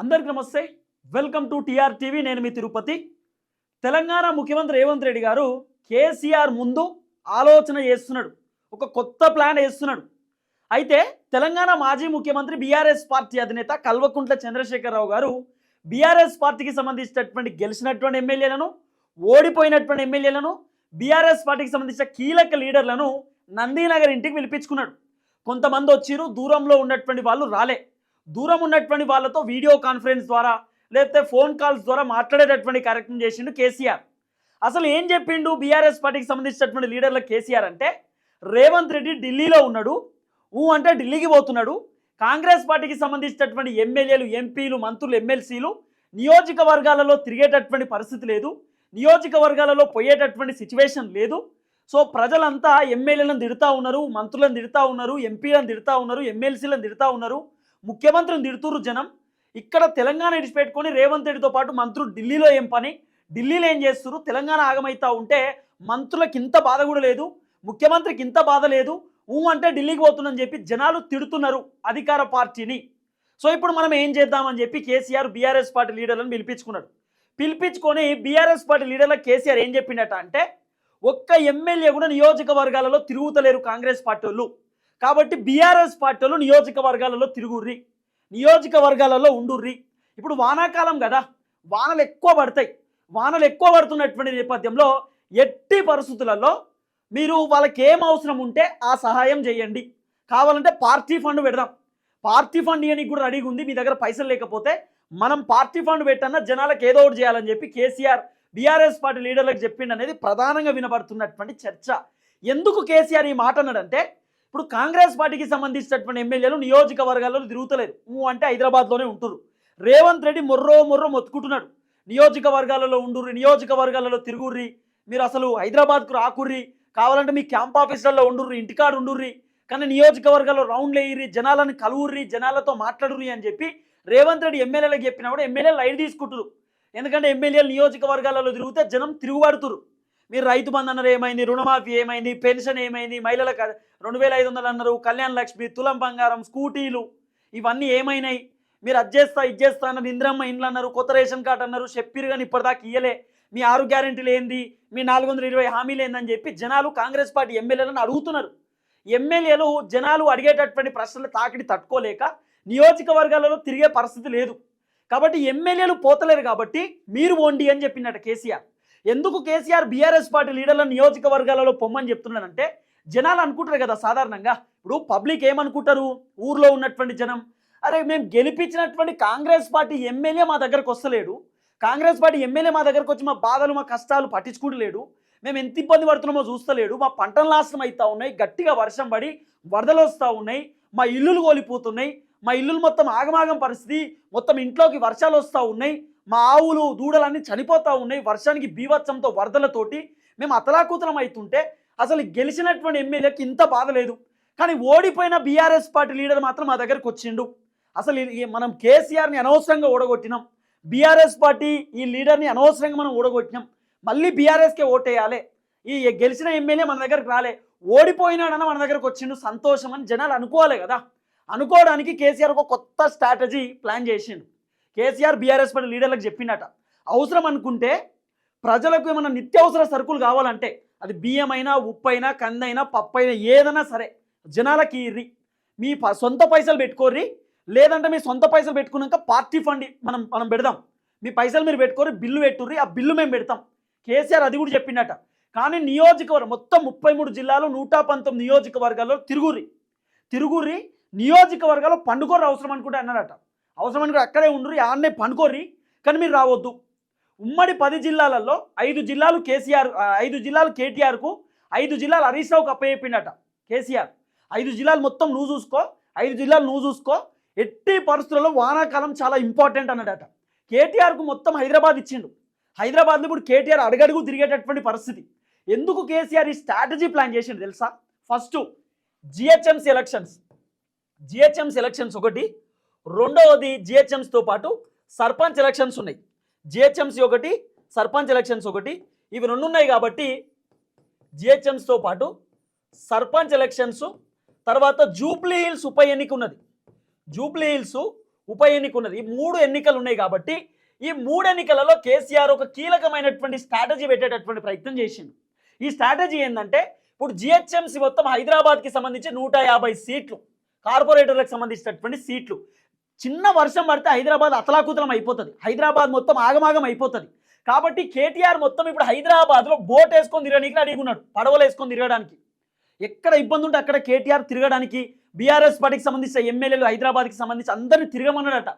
అందరికి నమస్తే. Welcome to TR TV. నేను మీ తిరుపతి. తెలంగాణ ముఖ్యమంత్రి రేవంత్ రెడ్డి గారు కేసీఆర్ ముందు ఆలోచన చేస్తున్నాడు. ఒక కొత్త ప్లాన్ వేస్తున్నాడు. అయితే తెలంగాణ మాజీ ముఖ్యమంత్రి బీఆర్ఎస్ పార్టీ అధినేత కల్వకుంట్ల చంద్రశేఖరరావు గారు బీఆర్ఎస్ పార్టీకి సంబంధించినటువంటి గెలిచినటువంటి ఎమ్మెల్యేలను ఓడిపోయినటువంటి ఎమ్మెల్యేలను బీఆర్ఎస్ పార్టీకి సంబంధించిన కీలక లీడర్లను నందీనగర్ ఇంటికి పిలిపించుకున్నాడు. కొంతమంది వచ్చిరు దూరంలో ఉన్నటువంటి వాళ్ళు రాలే. దూరం ఉన్నటువంటి వాళ్ళతో వీడియో కాన్ఫరెన్స్ ద్వారా లేకపోతే ఫోన్ కాల్స్ ద్వారా మాట్లాడేటటువంటి కార్యక్రమం చేసిండు కేసీఆర్. అసలు ఏం చెప్పిండు బీఆర్ఎస్ పార్టీకి సంబంధించినటువంటి లీడర్ల కేసీఆర్ అంటే రేవంత్ రెడ్డి ఢిల్లీలో ఉన్నాడు ఊ అంటే ఢిల్లీకి పోతున్నాడు కాంగ్రెస్ పార్టీకి సంబంధించినటువంటి ఎమ్మెల్యేలు ఎంపీలు మంత్రులు ఎమ్మెల్సీలు నియోజకవర్గాలలో తిరిగేటటువంటి పరిస్థితి లేదు నియోజకవర్గాలలో పోయేటటువంటి సిచ్యువేషన్ లేదు. సో ప్రజలంతా ఎమ్మెల్యేలను తిడుతూ ఉన్నారు మంత్రులను తిడుతూ ఉన్నారు ఎంపీలను తిడుతూ ఉన్నారు ఎమ్మెల్సీలను తిడుతూ ఉన్నారు. ముఖ్యమంత్రిని తిడుతురు జనం. ఇక్కడ తెలంగాణ ఇడిచిపెట్టుకొని రేవంత్ రెడ్డితో పాటు మంత్రులు ఢిల్లీలో ఏం పని? ఢిల్లీలో ఏం చేస్తున్నారు తెలంగాణ ఆగమైతా ఉంటే మంత్రులకు ఇంత బాధ కూడా లేదు. ముఖ్యమంత్రికి ఇంత బాధ లేదు. ఊ అంటే ఢిల్లీకి పోతుందని చెప్పి జనాలు తిడుతున్నారు అధికార పార్టీని. సో ఇప్పుడు మనం ఏం చేద్దామని చెప్పి కేసీఆర్ బీఆర్ఎస్ పార్టీ లీడర్లను పిలిపించుకున్నాడు. పిలిపించుకొని బీఆర్ఎస్ పార్టీ లీడర్ల కేసీఆర్ ఏం చెప్పిండట అంటే ఒక్క ఎమ్మెల్యే కూడా నియోజకవర్గాలలో తిరుగుతలేరు కాంగ్రెస్ పార్టీ వాళ్ళు. కాబట్టి బీఆర్ఎస్ పార్టీలు నియోజకవర్గాలలో తిరుగుర్రి. నియోజకవర్గాలలో ఉండుర్రి. ఇప్పుడు వానాకాలం కదా. వానలు ఎక్కువ పడతాయి. వానలు ఎక్కువ పడుతున్నటువంటి నేపథ్యంలో ఎట్టి పరిస్థితులలో మీరు వాళ్ళకి ఏం అవసరం ఉంటే ఆ సహాయం చేయండి. కావాలంటే పార్టీ ఫండ్ పెడదాం. పార్టీ ఫండ్ ఇవ్వడానికి కూడా రెడీగా ఉంది. మీ దగ్గర పైసలు లేకపోతే మనం పార్టీ ఫండ్ పెట్టన్నా జనాలకు ఏదో ఒకటి చేయాలని చెప్పి కేసీఆర్ బీఆర్ఎస్ పార్టీ లీడర్లకు చెప్పిండు అనేది ప్రధానంగా వినబడుతున్నటువంటి చర్చ. ఎందుకు కేసీఆర్ ఈ మాట అన్నాడంటే ఇప్పుడు కాంగ్రెస్ పార్టీకి సంబంధించినటువంటి ఎమ్మెల్యేలు నియోజకవర్గాల్లో తిరుగుతలేరు. ఊ అంటే హైదరాబాద్లోనే ఉంటురు రేవంత్ రెడ్డి మొర్రో మొర్రో మొత్తుకుంటున్నాడు. నియోజకవర్గాలలో ఉండుర్రి నియోజకవర్గాలలో తిరుగుర్రి మీరు అసలు హైదరాబాద్కు రాకుర్రి కావాలంటే మీ క్యాంప్ ఆఫీసులలో ఉండుర్రి ఇంటికాడ ఉండుర్రి కానీ నియోజకవర్గాల్లో రౌండ్లు వేయిర్రి జనాలను కలువుర్రి జనాలతో మాట్లాడుర్రి అని చెప్పి రేవంత్ రెడ్డి ఎమ్మెల్యేలకు చెప్పినా కూడా ఎమ్మెల్యేలు లైట్ తీసుకుంటురు ఎందుకంటే ఎమ్మెల్యేలు నియోజకవర్గాలలో తిరిగితే జనం తిరుగుబడుతురు మీరు రైతు బంధు అన్నారు ఏమైంది? రుణమాఫీ ఏమైంది? పెన్షన్ ఏమైంది? మహిళలకు రెండు వేల ఐదు వందలు అన్నారు కళ్యాణ లక్ష్మి తులం బంగారం స్కూటీలు ఇవన్నీ ఏమైనాయి? మీరు అది చేస్తా ఇది చేస్తా అన్నారు ఇంద్రమ్మ ఇండ్లు అన్నారు కొత్త రేషన్ కార్డు అన్నారు చెప్పిరు కానీ ఇప్పటిదాకా ఇయ్యలే. మీ ఆరు గ్యారెంటీలు ఏంది? మీ నాలుగు వందల ఇరవై హామీలు ఏందని చెప్పి జనాలు కాంగ్రెస్ పార్టీ ఎమ్మెల్యేలను అడుగుతున్నారు. ఎమ్మెల్యేలు జనాలు అడిగేటటువంటి ప్రశ్నలు తాకిడి తట్టుకోలేక నియోజకవర్గాలలో తిరిగే పరిస్థితి లేదు. కాబట్టి ఎమ్మెల్యేలు పోతలేరు కాబట్టి మీరు ఓండి అని చెప్పినట్టు కేసీఆర్. ఎందుకు కేసీఆర్ బీఆర్ఎస్ పార్టీ లీడర్ల నియోజకవర్గాలలో పొమ్మని చెప్తున్నానంటే జనాలు అనుకుంటారు కదా సాధారణంగా. ఇప్పుడు పబ్లిక్ ఏమనుకుంటారు? ఊర్లో ఉన్నటువంటి జనం. అరే మేము గెలిపించినటువంటి కాంగ్రెస్ పార్టీ ఎమ్మెల్యే మా దగ్గరకు వస్తలేడు. కాంగ్రెస్ పార్టీ ఎమ్మెల్యే మా దగ్గరకు వచ్చి మా బాధలు మా కష్టాలు పట్టించుకుంటలేడు. మేము ఎంత ఇబ్బంది పడుతున్నామో చూస్తలేడు. మా పంటలు నాశనం అవుతా ఉన్నాయి. గట్టిగా వర్షం పడి వరదలు వస్తూ ఉన్నాయి. మా ఇల్లులు కోలిపోతున్నాయి. మా ఇల్లులు మొత్తం ఆగమాగం పరిస్థితి. మొత్తం ఇంట్లోకి వర్షాలు వస్తూ ఉన్నాయి. మా ఆవులు దూడలన్నీ చనిపోతూ ఉన్నాయి. వర్షానికి బీభత్సంతో వరదలతోటి మేము అతలాకుతలం అవుతుంటే అసలు గెలిచినటువంటి ఎమ్మెల్యేకి ఇంత బాధ లేదు. కానీ ఓడిపోయిన బీఆర్ఎస్ పార్టీ లీడర్ మాత్రం మా దగ్గరకు వచ్చిండు. అసలు మనం కేసీఆర్ని అనవసరంగా ఓడగొట్టినాం. బీఆర్ఎస్ పార్టీ ఈ లీడర్ని అనవసరంగా మనం ఓడగొట్టినాం. మళ్ళీ బీఆర్ఎస్కే ఓటేయాలి. ఈ గెలిచిన ఎమ్మెల్యే మన దగ్గరకు రాలే. ఓడిపోయినాడన్న మన దగ్గరకు వచ్చిండు. సంతోషం అని జనాలు అనుకోవాలి కదా. అనుకోవడానికి కేసీఆర్ ఒక కొత్త స్ట్రాటజీ ప్లాన్ చేసిండు. కేసీఆర్ బీఆర్ఎస్ పార్టీ లీడర్లకు చెప్పినట అవసరం అనుకుంటే ప్రజలకు ఏమైనా నిత్యావసర సరుకులు కావాలంటే అది బియ్యం అయినా ఉప్పు అయినా కందైనా పప్పు అయినా ఏదైనా సరే జనాలకి ఇర్రి. మీ ప- సొంత పైసలు పెట్టుకోర్రి లేదంటే మీ సొంత పైసలు పెట్టుకున్నాక పార్టీ ఫండ్ మనం మనం పెడదాం. మీ పైసలు మీరు పెట్టుకోరు బిల్లు పెట్టుర్రి ఆ బిల్లు మేము పెడతాం. కేసీఆర్ అది కూడా చెప్పినట. కానీ నియోజకవర్గం మొత్తం ముప్పై మూడు జిల్లాలు నూట పంతొమ్మిది నియోజకవర్గాల్లో తిరుగుర్రి. తిరుగుర్రి నియోజకవర్గాల్లో పండుకోర్రి అవసరం అనుకుంటే అన్నారట. అవసరమని కూడా అక్కడే ఉండరు ఆడనే పనుకోర్రి కానీ మీరు రావద్దు. ఉమ్మడి పది జిల్లాలలో ఐదు జిల్లాలు కేసీఆర్ ఐదు జిల్లాలు కేటీఆర్కు ఐదు జిల్లాలు హరీష్ రావుకు అప్పచెప్పిండట కేసీఆర్. ఐదు జిల్లాలు మొత్తం నువ్వు చూసుకో ఐదు జిల్లాలు నువ్వు చూసుకో ఎట్టి పరిస్థితుల్లో వానాకాలం చాలా ఇంపార్టెంట్ అన్నాడట. కేటీఆర్కు మొత్తం హైదరాబాద్ ఇచ్చిండు. హైదరాబాద్లో ఇప్పుడు కేటీఆర్ అడగడుగు తిరిగేటటువంటి పరిస్థితి. ఎందుకు కేసీఆర్ ఈ స్ట్రాటజీ ప్లాన్ చేసిండు తెలుసా? First GHMC elections. GHMC elections ఒకటి రెండవది జిహెచ్ఎంస్తో పాటు సర్పంచ్ ఎలక్షన్స్ ఉన్నాయి. జిహెచ్ఎంసీ ఒకటి సర్పంచ్ ఎలక్షన్స్ ఒకటి ఇవి రెండు ఉన్నాయి కాబట్టి జిహెచ్ఎంస్తో పాటు సర్పంచ్ ఎలక్షన్స్ తర్వాత జూబ్లీ హిల్స్ ఉప ఎన్నిక ఉన్నది. జూబ్లీ హిల్స్ ఉప ఎన్నిక ఉన్నది. ఈ మూడు ఎన్నికలు ఉన్నాయి కాబట్టి ఈ మూడు ఎన్నికలలో కేసీఆర్ ఒక కీలకమైనటువంటి స్ట్రాటజీ పెట్టేటటువంటి ప్రయత్నం చేసిండు. ఈ స్ట్రాటజీ ఏంటంటే ఇప్పుడు జిహెచ్ఎంసీ మొత్తం హైదరాబాద్కి సంబంధించి నూట యాభై సీట్లు కార్పొరేటర్లకు సంబంధించినటువంటి సీట్లు. చిన్న వర్షం పడితే హైదరాబాద్ అతలాకుతలం అయిపోతుంది. హైదరాబాద్ మొత్తం ఆగమాగం అయిపోతుంది. కాబట్టి కేటీఆర్ మొత్తం ఇప్పుడు హైదరాబాద్లో బోట్ వేసుకొని తిరగడానికి అడిగున్నాడు ఉన్నాడు. పడవలు వేసుకొని తిరగడానికి. ఎక్కడ ఇబ్బంది ఉంటే అక్కడ కేటీఆర్ తిరగడానికి బీఆర్ఎస్ పార్టీకి సంబంధించిన ఎమ్మెల్యేలు హైదరాబాద్కి సంబంధించి అందరిని తిరగమన్నాడట.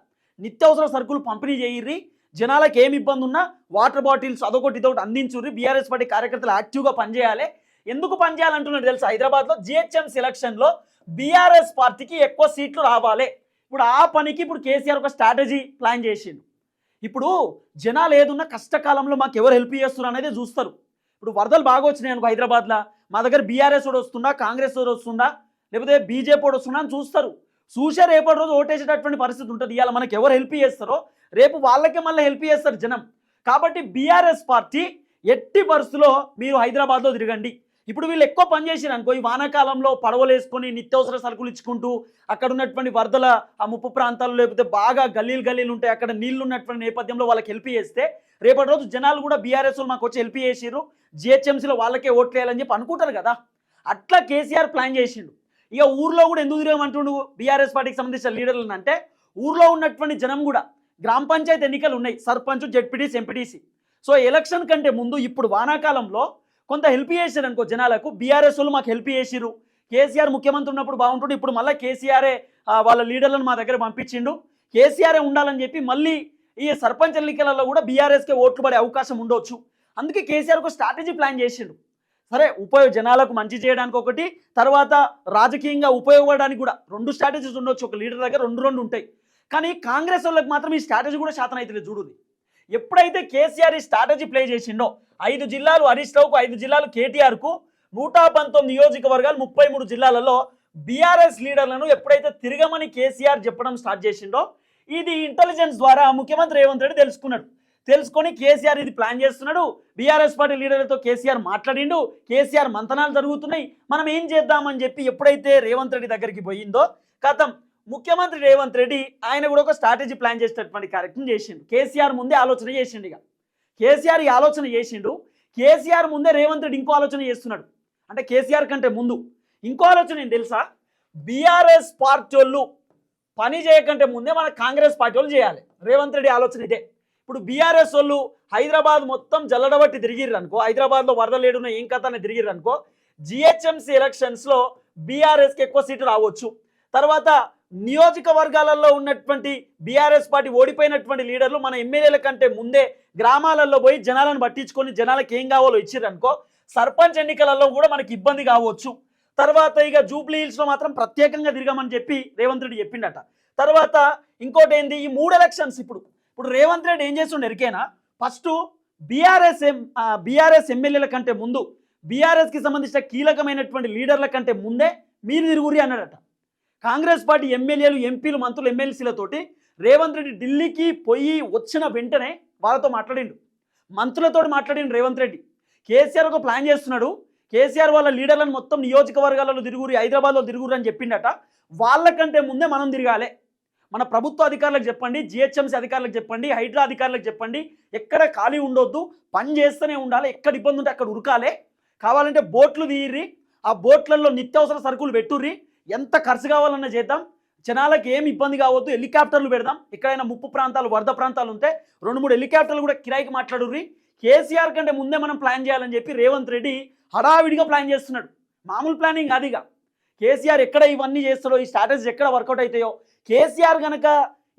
నిత్యావసర సరుకులు పంపిణీ చేయిర్రి. జనాలకు ఏమి ఇబ్బంది ఉన్నా వాటర్ బాటిల్స్ అదొకటి ఇదొకటి అందించుర్రి. బీఆర్ఎస్ పార్టీ కార్యకర్తలు యాక్టివ్గా పనిచేయాలి. ఎందుకు పనిచేయాలంటున్నాడు తెలుసు? హైదరాబాద్లో జిహెచ్ఎం సెలక్షన్లో బీఆర్ఎస్ పార్టీకి ఎక్కువ సీట్లు రావాలి. ఇప్పుడు ఆ పనికి ఇప్పుడు కేసీఆర్ ఒక స్ట్రాటజీ ప్లాన్ చేసిండు. ఇప్పుడు జనాలు ఏదున్న కష్టకాలంలో మాకు ఎవరు హెల్ప్ చేస్తున్నారు అనేది చూస్తారు. ఇప్పుడు వరదలు బాగా వచ్చినాయి అనుకో హైదరాబాద్లో. మా దగ్గర బీఆర్ఎస్ వాడు వస్తుందా కాంగ్రెస్ వాడు వస్తుందా లేకపోతే బీజేపీ వాడు వస్తుందా అని చూస్తారు. చూసే రేపటి రోజు ఓటేసేటటువంటి పరిస్థితి ఉంటుంది. ఇవాళ మనకి ఎవరు హెల్ప్ చేస్తారో రేపు వాళ్ళకే మళ్ళీ హెల్ప్ చేస్తారు జనం. కాబట్టి బీఆర్ఎస్ పార్టీ ఎట్టి పరిస్థితుల్లో మీరు హైదరాబాద్లో తిరగండి. ఇప్పుడు వీళ్ళు ఎక్కువ పని అనుకో ఈ వానాకాలంలో పడవలు వేసుకొని నిత్యావసర సరుకులు ఇచ్చుకుంటూ అక్కడ ఉన్నటువంటి వరదల ఆ ముప్పు ప్రాంతాల్లో లేకపోతే బాగా గల్లీలు గల్లీలు ఉంటాయి అక్కడ నీళ్ళు ఉన్నటువంటి నేపథ్యంలో వాళ్ళకి హెల్ప్ చేస్తే రేపటి రోజు జనాలు కూడా బీఆర్ఎస్ మాకు వచ్చి హెల్ప్ చేసిర్రు జిహెచ్ఎంసీలో వాళ్ళకే ఓట్లు వేయాలని చెప్పి అనుకుంటారు కదా. అట్లా కేసీఆర్ ప్లాన్ చేసిండు. ఇక ఊర్లో కూడా ఎందుకు తిరగమంటుండు బీఆర్ఎస్ పార్టీకి సంబంధించిన లీడర్లను అంటే ఊర్లో ఉన్నటువంటి జనం కూడా గ్రామ పంచాయతీ ఎన్నికలు ఉన్నాయి sarpanch ZPTC MPTC so election కంటే ముందు ఇప్పుడు వానాకాలంలో కొంత హెల్ప్ చేశారు అనుకో జనాలకు. బీఆర్ఎస్ వాళ్ళు మాకు హెల్ప్ చేసిరు కేసీఆర్ ముఖ్యమంత్రి ఉన్నప్పుడు బాగుంటుండే. ఇప్పుడు మళ్ళీ కేసీఆరే వాళ్ళ లీడర్లను మా దగ్గర పంపించిండు. కేసీఆరే ఉండాలని చెప్పి మళ్ళీ ఈ సర్పంచ్ ఎన్నికలలో కూడా బీఆర్ఎస్కే ఓట్లు పడే అవకాశం ఉండొచ్చు. అందుకే కేసీఆర్ ఒక స్ట్రాటజీ ప్లాన్ చేసిండు. సరే ఉపయోగ జనాలకు మంచి చేయడానికి ఒకటి తర్వాత రాజకీయంగా ఉపయోగపడడానికి కూడా రెండు స్ట్రాటజీస్ ఉండొచ్చు. ఒక లీడర్ దగ్గర రెండు రెండు ఉంటాయి. కానీ కాంగ్రెస్ వాళ్ళకి మాత్రం ఈ స్ట్రాటజీ కూడా శాతం అయితే చూడుది ఎప్పుడైతే కేసీఆర్ ఈ స్ట్రాటజీ ప్లే చేసిండో ఐదు జిల్లాలు హరీష్ రావుకు ఐదు జిల్లాలు కేటీఆర్కు నూట పంతొమ్మిది నియోజకవర్గాలు ముప్పై మూడు జిల్లాలలో బీఆర్ఎస్ లీడర్లను ఎప్పుడైతే తిరగమని కేసీఆర్ చెప్పడం స్టార్ట్ చేసిండో ఇది ఇంటెలిజెన్స్ ద్వారా ముఖ్యమంత్రి రేవంత్ రెడ్డి తెలుసుకున్నాడు. తెలుసుకొని కేసీఆర్ ఇది ప్లాన్ చేస్తున్నాడు. బీఆర్ఎస్ పార్టీ లీడర్లతో కేసీఆర్ మాట్లాడిండు. కేసీఆర్ మంతనాలు జరుగుతున్నాయి. మనం ఏం చేద్దామని చెప్పి ఎప్పుడైతే రేవంత్ రెడ్డి దగ్గరికి పోయిందో కథం ముఖ్యమంత్రి రేవంత్ రెడ్డి ఆయన కూడా ఒక స్ట్రాటజీ ప్లాన్ చేసేటటువంటి కార్యక్రమం చేసిండు. కేసీఆర్ ముందే ఆలోచన చేసిండు ఇక. కేసీఆర్ ఈ ఆలోచన చేసిండు. కేసీఆర్ ముందే రేవంత్ రెడ్డి ఇంకో ఆలోచన చేస్తున్నాడు. అంటే కేసీఆర్ కంటే ముందు. ఇంకో ఆలోచన ఏం తెలుసా? బీఆర్ఎస్ పార్టీ వాళ్ళు పని చేయకంటే ముందే మన కాంగ్రెస్ పార్టీ వాళ్ళు చేయాలి. రేవంత్ రెడ్డి ఆలోచన ఇదే. ఇప్పుడు బీఆర్ఎస్ వాళ్ళు హైదరాబాద్ మొత్తం జల్లడబట్టి తిరిగిర్రు అనుకో హైదరాబాద్లో వరదలేడున్న ఏం కథ అని తిరిగిర్రు అనుకో జిహెచ్ఎంసీ ఎలక్షన్స్లో బీఆర్ఎస్కి ఎక్కువ సీట్లు రావచ్చు. తర్వాత నియోజకవర్గాలలో ఉన్నటువంటి బీఆర్ఎస్ పార్టీ ఓడిపోయినటువంటి లీడర్లు మన ఎమ్మెల్యేల కంటే ముందే గ్రామాలలో పోయి జనాలను పట్టించుకొని జనాలకు ఏం కావాలో ఇచ్చిరనుకో సర్పంచ్ ఎన్నికలలో కూడా మనకి ఇబ్బంది కావచ్చు. తర్వాత ఇక జూబ్లీ హిల్స్లో మాత్రం ప్రత్యేకంగా తిరగమని చెప్పి రేవంత్ రెడ్డి చెప్పిండట. తర్వాత ఇంకోటి ఏంది? ఈ మూడు ఎలక్షన్స్ ఇప్పుడు. ఇప్పుడు రేవంత్ రెడ్డి ఏం చేస్తుండే ఎరికేనా? ఫస్ట్ బీఆర్ఎస్ ఎం బీఆర్ఎస్ ఎమ్మెల్యేల కంటే ముందు బీఆర్ఎస్కి సంబంధించిన కీలకమైనటువంటి లీడర్ల కంటే ముందే మీరు తిరుగురి అన్నాడట. కాంగ్రెస్ పార్టీ ఎమ్మెల్యేలు ఎంపీలు మంత్రులు ఎమ్మెల్సీలతోటి రేవంత్ రెడ్డి ఢిల్లీకి పోయి వచ్చిన వెంటనే వాళ్ళతో మాట్లాడిండు. మంత్రులతో మాట్లాడిండు రేవంత్ రెడ్డి. కేసీఆర్ ఒక ప్లాన్ చేస్తున్నాడు. కేసీఆర్ వాళ్ళ లీడర్లను మొత్తం నియోజకవర్గాలలో తిరుగురి హైదరాబాద్లో తిరుగురు అని చెప్పిండట. వాళ్ళకంటే ముందే మనం తిరగాలి. మన ప్రభుత్వ అధికారులకు చెప్పండి జిహెచ్ఎంసీ అధికారులకు చెప్పండి హైడ్రా అధికారులకు చెప్పండి. ఎక్కడ ఖాళీ ఉండొద్దు. పని చేస్తూనే ఉండాలి. ఎక్కడ ఇబ్బంది ఉంటే అక్కడ ఉరకాలే. కావాలంటే బోట్లు తీయర్రి. ఆ బోట్లలో నిత్యావసర సరుకులు పెట్టుర్రి. ఎంత ఖర్చు కావాలన్నా చేద్దాం. జనాలకు ఏం ఇబ్బంది కావద్దు. హెలికాప్టర్లు పెడదాం. ఎక్కడైనా ముప్పు ప్రాంతాలు వరద ప్రాంతాలు ఉంటే రెండు మూడు హెలికాప్టర్లు కూడా కిరాయికి మాట్లాడుర్రి. కేసీఆర్ కంటే ముందే మనం ప్లాన్ చేయాలని చెప్పి రేవంత్ రెడ్డి హడావిడిగా ప్లాన్ చేస్తున్నాడు. మామూలు ప్లానింగ్ అదిగా కేసీఆర్ ఎక్కడ ఇవన్నీ చేస్తాడో ఈ స్ట్రాటజీ ఎక్కడ వర్కౌట్ అవుతాయో. కేసీఆర్ కనుక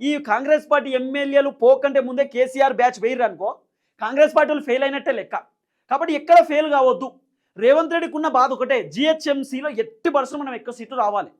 ఈ కాంగ్రెస్ పార్టీ ఎమ్మెల్యేలు పోకంటే ముందే కేసీఆర్ బ్యాచ్ వేయరు అనుకో కాంగ్రెస్ పార్టీలు ఫెయిల్ అయినట్టే లెక్క. కాబట్టి ఎక్కడ ఫెయిల్ కావద్దు. రేవంత్ రెడ్డికి ఉన్న బాధ ఒకటే. జిహెచ్ఎంసీలో ఎట్టి పర్సెంట్ మనం ఎక్కువ సీట్లు రావాలి.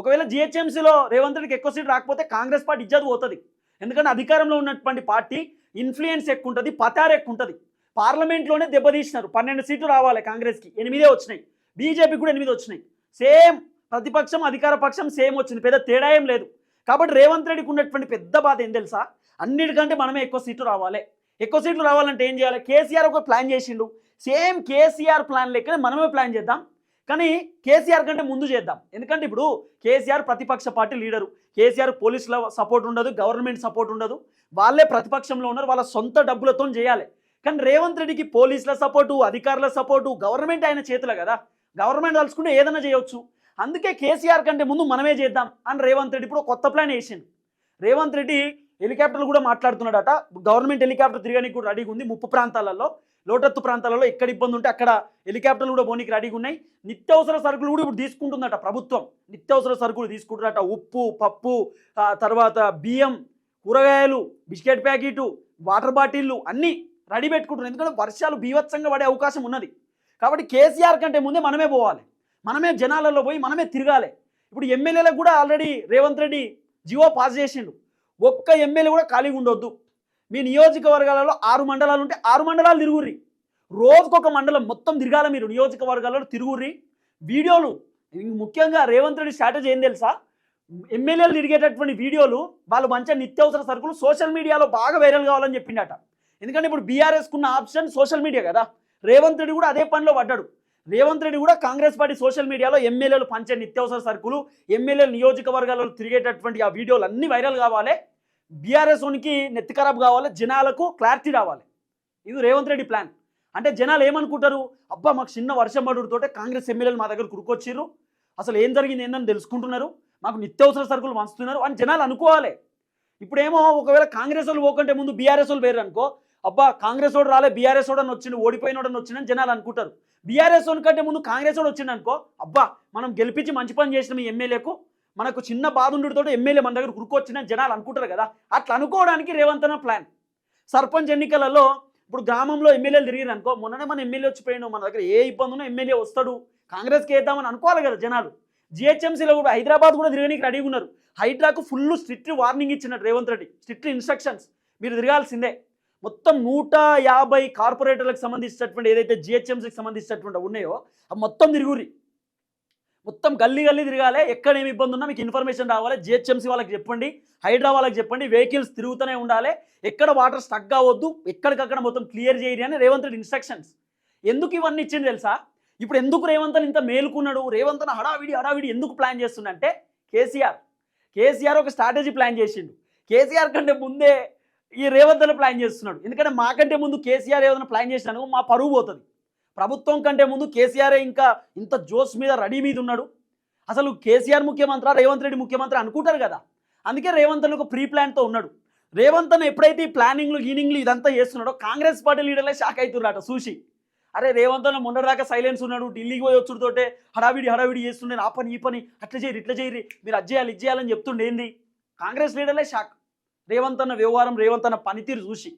ఒకవేళ జిహెచ్ఎంసీలో రేవంత్ రెడ్డికి ఎక్కువ సీట్లు రాకపోతే కాంగ్రెస్ పార్టీ ఇజ్జత్ పోతుంది. ఎందుకంటే అధికారంలో ఉన్నటువంటి పార్టీ ఇన్ఫ్లుయెన్స్ ఎక్కువ ఉంటుంది పతారు ఎక్కువ ఉంటుంది పార్లమెంట్లోనే దెబ్బతీసినారు. పన్నెండు సీట్లు రావాలి కాంగ్రెస్కి. ఎనిమిదే వచ్చినాయి. బీజేపీకి కూడా ఎనిమిది వచ్చినాయి. సేమ్ ప్రతిపక్షం అధికార పక్షం సేమ్ వచ్చింది. పెద్ద తేడా ఏం లేదు. కాబట్టి రేవంత్ రెడ్డికి ఉన్నటువంటి పెద్ద బాధ ఏం తెలుసా? అన్నిటికంటే మనమే ఎక్కువ సీట్లు రావాలి. ఎక్కువ సీట్లు రావాలంటే ఏం చేయాలి? కేసీఆర్ ఒక ప్లాన్ చేసిండు. సేమ్ కేసీఆర్ ప్లాన్ లెక్కనే మనమే ప్లాన్ చేద్దాం. కానీ కేసీఆర్ కంటే ముందు చేద్దాం. ఎందుకంటే ఇప్పుడు కేసీఆర్ ప్రతిపక్ష పార్టీ లీడరు. కేసీఆర్ పోలీసుల సపోర్ట్ ఉండదు గవర్నమెంట్ సపోర్ట్ ఉండదు. వాళ్ళే ప్రతిపక్షంలో ఉన్నారు వాళ్ళ సొంత డబ్బులతో చేయాలి. కానీ రేవంత్ రెడ్డికి పోలీసుల సపోర్టు అధికారుల సపోర్టు గవర్నమెంట్ ఆయన చేతుల కదా. గవర్నమెంట్ తలుచుకుంటే ఏదైనా చేయొచ్చు. అందుకే కేసీఆర్ కంటే ముందు మనమే చేద్దాం అని రేవంత్ రెడ్డి ఇప్పుడు కొత్త ప్లాన్ వేసింది రేవంత్ రెడ్డి హెలికాప్టర్లు కూడా మాట్లాడుతున్నాడట. గవర్నమెంట్ హెలికాప్టర్ తిరగడానికి కూడా రెడీగా ఉంది ముప్పు ప్రాంతాలలో. లోటత్తు ప్రాంతాలలో ఎక్కడ ఇబ్బంది ఉంటే అక్కడ హెలికాప్టర్లు కూడా పోనీకి రెడీగా ఉన్నాయి. నిత్యావసర సరుకులు కూడా ఇప్పుడు తీసుకుంటుందట ప్రభుత్వం. నిత్యావసర సరుకులు తీసుకుంటున్నట ఉప్పు పప్పు తర్వాత బియ్యం కూరగాయలు బిస్కెట్ ప్యాకెట్ వాటర్ బాటిళ్ళు అన్నీ రెడీ పెట్టుకుంటున్నారు. ఎందుకంటే వర్షాలు బీభత్సంగా పడే అవకాశం ఉన్నది. కాబట్టి కేసీఆర్ కంటే ముందే మనమే పోవాలి. మనమే జనాలలో పోయి మనమే తిరగాలి. ఇప్పుడు ఎమ్మెల్యేలకు కూడా already Revanth Reddy GO pass చేసిండు. ఒక్క ఎమ్మెల్యే కూడా ఖాళీగా ఉండొద్దు. మీ నియోజకవర్గాలలో ఆరు మండలాలు ఉంటే ఆరు మండలాలు తిరుగుర్రి. రోజుకొక మండలం మొత్తం తిరగాల మీరు నియోజకవర్గాలలో తిరుగుర్రి. వీడియోలు ముఖ్యంగా రేవంత్ రెడ్డి స్ట్రాటజీ ఏం తెలుసా? ఎమ్మెల్యేలు తిరిగేటటువంటి వీడియోలు వాళ్ళు మంచిగా నిత్యావసర సరుకులు సోషల్ మీడియాలో బాగా వైరల్ కావాలని చెప్పిండట. ఎందుకంటే ఇప్పుడు బీఆర్ఎస్కున్న ఆప్షన్ సోషల్ మీడియా కదా. రేవంత్ రెడ్డి కూడా అదే పనిలో పడ్డాడు. రేవంత్ రెడ్డి కూడా కాంగ్రెస్ పార్టీ సోషల్ మీడియాలో ఎమ్మెల్యేలు పంచే నిత్యావసర సరుకులు ఎమ్మెల్యేలు నియోజకవర్గాలలో తిరిగేటటువంటి ఆ వీడియోలు అన్నీ వైరల్ కావాలి. బీఆర్ఎస్ ఉనికి నెత్తి ఖరాబ్ కావాలి జనాలకు క్లారిటీ రావాలి. ఇది రేవంత్ రెడ్డి ప్లాన్. అంటే జనాలు ఏమనుకుంటారు? అబ్బా మాకు చిన్న వర్షం పడుతోటే కాంగ్రెస్ ఎమ్మెల్యేలు మా దగ్గర కురుకొచ్చిర్రు. అసలు ఏం జరిగింది ఏందని తెలుసుకుంటున్నారు? మాకు నిత్యావసర సరుకులు పంచుతున్నారు అని జనాలు అనుకోవాలి. ఇప్పుడేమో ఒకవేళ కాంగ్రెస్ వాళ్ళు పోకంటే ముందు బీఆర్ఎస్ వాళ్ళు వేరు అనుకో అబ్బా కాంగ్రెస్ వాడు రాలే బీఆర్ఎస్ వాడని వచ్చిండు ఓడిపోయినోడని వచ్చిందని జనాలు అనుకుంటారు. బీఆర్ఎస్ వాడి కంటే ముందు కాంగ్రెస్ వాడు వచ్చిండు అనుకో అబ్బా మనం గెలిపించి మంచి పని చేసిన ఈ ఎమ్మెల్యేకు. మనకు చిన్న బాధ ఉండడంతో ఎమ్మెల్యే మన దగ్గర కురుకొచ్చిందని జనాలు అనుకుంటారు కదా. అట్లా అనుకోవడానికి రేవంత్ అన్న ప్లాన్ సర్పంచ్ ఎన్నికలలో ఇప్పుడు గ్రామంలో ఎమ్మెల్యేలు తిరిగిరు అనుకో మొన్ననే మన ఎమ్మెల్యే వచ్చిపోయాడు మన దగ్గర ఏ ఇబ్బంది ఉన్నా ఎమ్మెల్యే వస్తాడు. కాంగ్రెస్కి వేద్దామని అనుకోవాలి కదా జనాలు. జిహెచ్ఎంసీలో కూడా హైదరాబాద్ కూడా తిరగడానికి రెడీగా ఉన్నారు. హైడ్రాకు ఫుల్ స్ట్రిక్ట్ వార్నింగ్ ఇచ్చినట్టు రేవంత్ రెడ్డి. Strict instructions. మీరు తిరగాల్సిందే. మొత్తం నూట యాభై కార్పొరేటర్లకు సంబంధించినటువంటి ఏదైతే జిహెచ్ఎంసీకి సంబంధించినటువంటి ఉన్నాయో మొత్తం తిరుగురి మొత్తం గల్లీ గల్లీ తిరగాలి. ఎక్కడ ఏమి ఇబ్బంది ఉన్నా మీకు ఇన్ఫర్మేషన్ రావాలి. జిహెచ్ఎంసీ వాళ్ళకి చెప్పండి. హైడ్రా వాళ్ళకి చెప్పండి. వెహికల్స్ తిరుగుతూనే ఉండాలి. ఎక్కడ వాటర్ స్టక్ కావద్దు ఎక్కడికక్కడ మొత్తం క్లియర్ చేయరు అని రేవంత్ రెడ్డి ఇన్స్ట్రక్షన్స్. ఎందుకు ఇవన్నీ ఇచ్చింది తెలుసా? ఇప్పుడు ఎందుకు రేవంత్ ఇంత మేలుకున్నాడు? రేవంత్ హడావిడి హడావిడి ఎందుకు ప్లాన్ చేస్తుండంటే కేసీఆర్. కేసీఆర్ ఒక స్ట్రాటజీ ప్లాన్ చేసిండు. కేసీఆర్ కంటే ముందే ఈ రేవంత్ ప్లాన్ చేస్తున్నాడు. ఎందుకంటే మాకంటే ముందు కేసీఆర్ ఏదైనా ప్లాన్ చేసినాను మా పరువు పోతుంది. ప్రభుత్వం కంటే ముందు కేసీఆర్ ఇంకా ఇంత జోష్ మీద రెడీ మీద ఉన్నాడు. అసలు కేసీఆర్ ముఖ్యమంత్రి రేవంత్ రెడ్డి ముఖ్యమంత్రి అనుకుంటారు కదా? అందుకే రేవంత్ అని ఒక ప్రీ ప్లాన్తో ఉన్నాడు. రేవంత్ అని ఎప్పుడైతే ఈ ప్లానింగ్లు గీనింగ్లు ఇదంతా చేస్తున్నాడో కాంగ్రెస్ పార్టీ లీడర్లే షాక్ అవుతున్నారట చూసి. అరే రేవంత్ అన్న మొన్నటిదాకా సైలెన్స్ ఉన్నాడు ఢిల్లీకి పోయి వచ్చుడుతోటే హడావిడి హడావిడి చేస్తుండే ఆ పని ఈ పని అట్లా చేయరు ఇట్లా చేయరు మీరు అది చేయాలి ఇది చేయాలని చెప్తుండే ఏంది? కాంగ్రెస్ లీడర్లే షాక్. రేవంత్ అన్న వ్యవహారం రేవంత్ అన్న పనితీరు చూసి.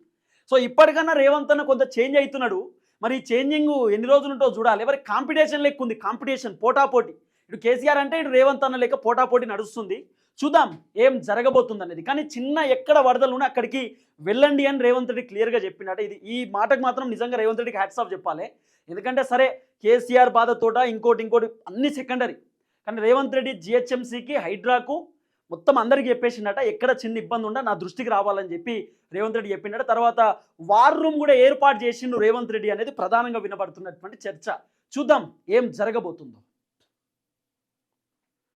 సో ఇప్పటికన్నా రేవంత్ అన్న కొంత చేంజ్ అవుతున్నాడు. మరి చేంజింగ్ ఎన్ని రోజులు ఉంటో చూడాలి. ఎవరి కాంపిటీషన్ లెక్క ఉంది. కాంపిటీషన్ పోటాపోటీ. ఇటు కేసీఆర్ అంటే ఇటు రేవంత్ అన్న లెక్క పోటాపోటీ నడుస్తుంది. చూద్దాం ఏం జరగబోతుంది అనేది కానీ చిన్న ఎక్కడ వరదలు ఉన్నా అక్కడికి వెళ్ళండి అని రేవంత్ రెడ్డి క్లియర్గా చెప్పినట్టు. ఇది ఈ మాటకు మాత్రం నిజంగా రేవంత్ రెడ్డికి హ్యాట్స్ ఆఫ్ చెప్పాలి. ఎందుకంటే సరే కేసీఆర్ బాధతోట ఇంకోటి ఇంకోటి అన్ని సెకండరీ. కానీ రేవంత్ రెడ్డి జిహెచ్ఎంసీకి హైడ్రాకు మొత్తం అందరికి చెప్పేసిండట ఎక్కడ చిన్న ఇబ్బంది ఉండ నా దృష్టికి రావాలని చెప్పి రేవంత్ రెడ్డి చెప్పిండట. తర్వాత వార్ రూమ్ కూడా ఏర్పాటు చేసిండు రేవంత్ రెడ్డి అనేది ప్రధానంగా వినబడుతున్నటువంటి చర్చ. చూద్దాం ఏం జరగబోతుందో.